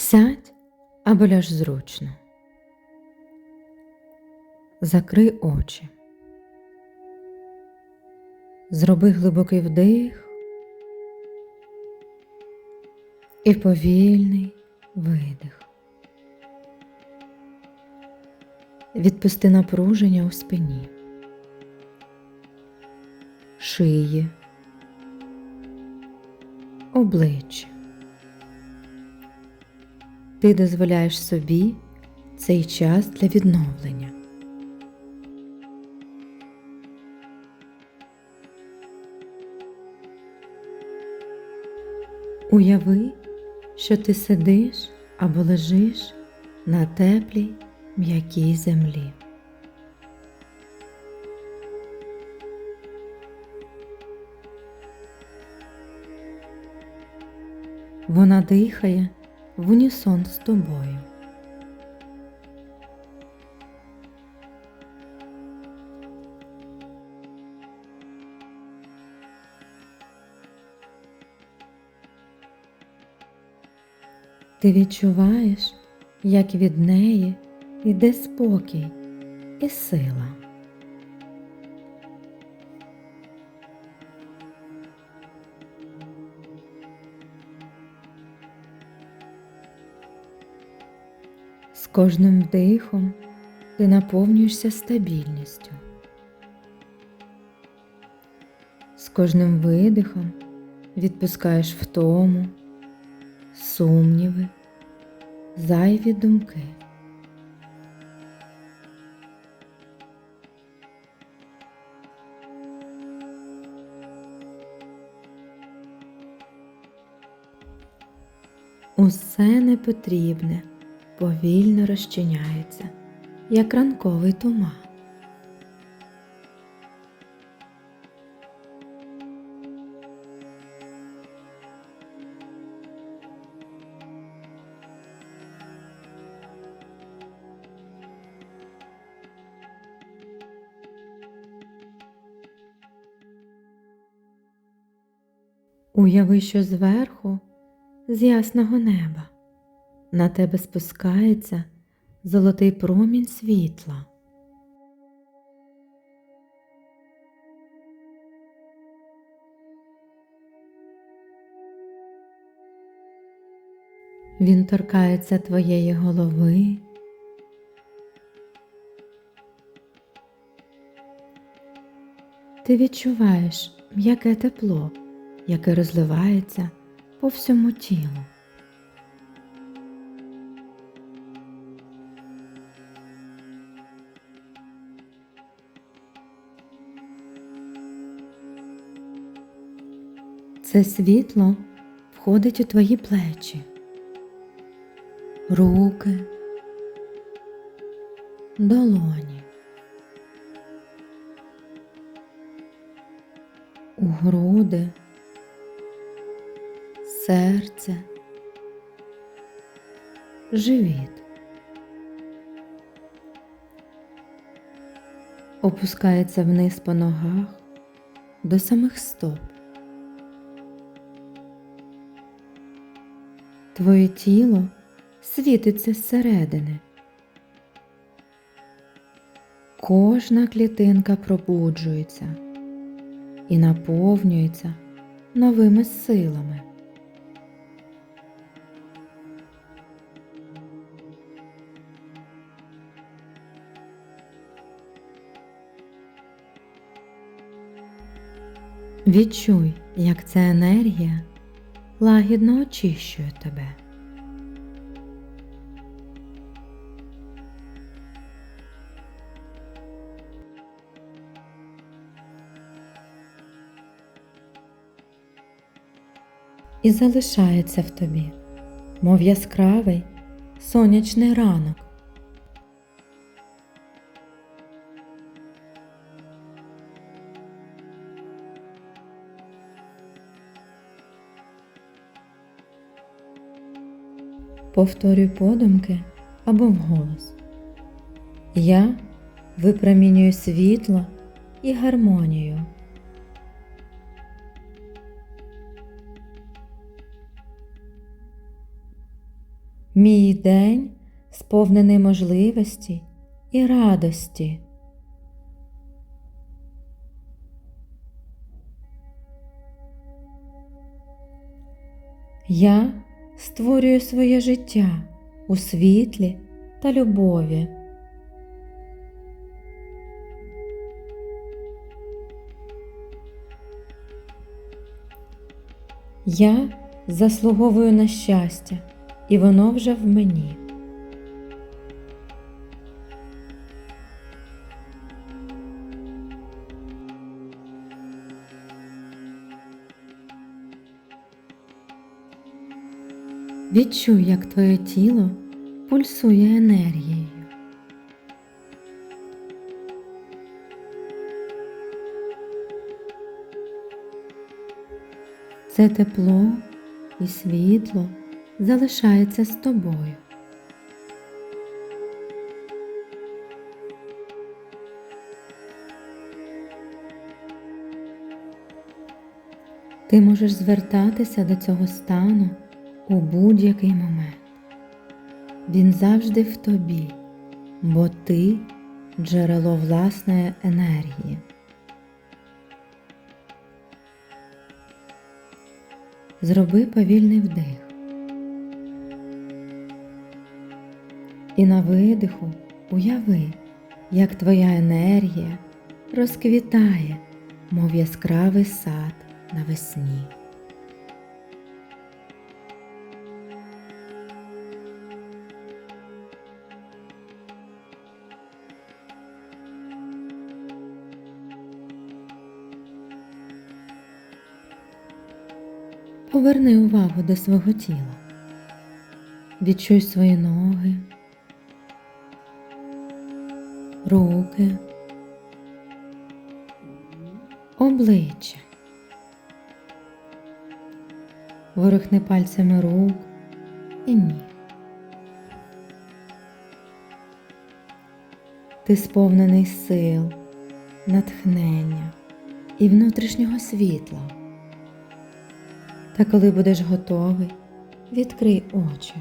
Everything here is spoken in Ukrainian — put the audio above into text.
Сядь або ляж зручно. Закрий очі. Зроби глибокий вдих і повільний видих. Відпусти напруження у спині, шиї, обличчя. Ти дозволяєш собі цей час для відновлення. Уяви, що ти сидиш або лежиш на теплій м'якій землі. Вона дихає в унісон з тобою. Ти відчуваєш, як від неї йде спокій і сила. Кожним вдихом ти наповнюєшся стабільністю. З кожним видихом відпускаєш втому, сумніви, зайві думки. Усе непотрібне повільно розчиняється, як ранковий туман. Уяви, що зверху, з ясного неба, на тебе спускається золотий промінь світла. Він торкається твоєї голови. Ти відчуваєш м'яке тепло, яке розливається по всьому тілу. Це світло входить у твої плечі, руки, долоні, у груди, серце, живіт. Опускається вниз по ногах до самих стоп. Твоє тіло світиться зсередини. Кожна клітинка пробуджується і наповнюється новими силами. Відчуй, як ця енергія лагідно очищує тебе. І залишається в тобі, мов яскравий сонячний ранок. Повторюй подумки або вголос. Я випромінюю світло і гармонію. Мій день сповнений можливості і радості. Я створюю своє життя у світлі та любові. Я заслуговую на щастя, і воно вже в мені. Відчуй, як твоє тіло пульсує енергією. Це тепло і світло залишається з тобою. Ти можеш звертатися до цього стану у будь-який момент. Він завжди в тобі, бо ти джерело власної енергії. Зроби повільний вдих. І на видиху уяви, як твоя енергія розквітає, мов яскравий сад навесні. Поверни увагу до свого тіла. Відчуй свої ноги, руки, обличчя. Ворухни пальцями рук і ніг. Ти сповнений сил, натхнення і внутрішнього світла. Та коли будеш готовий, відкрий очі.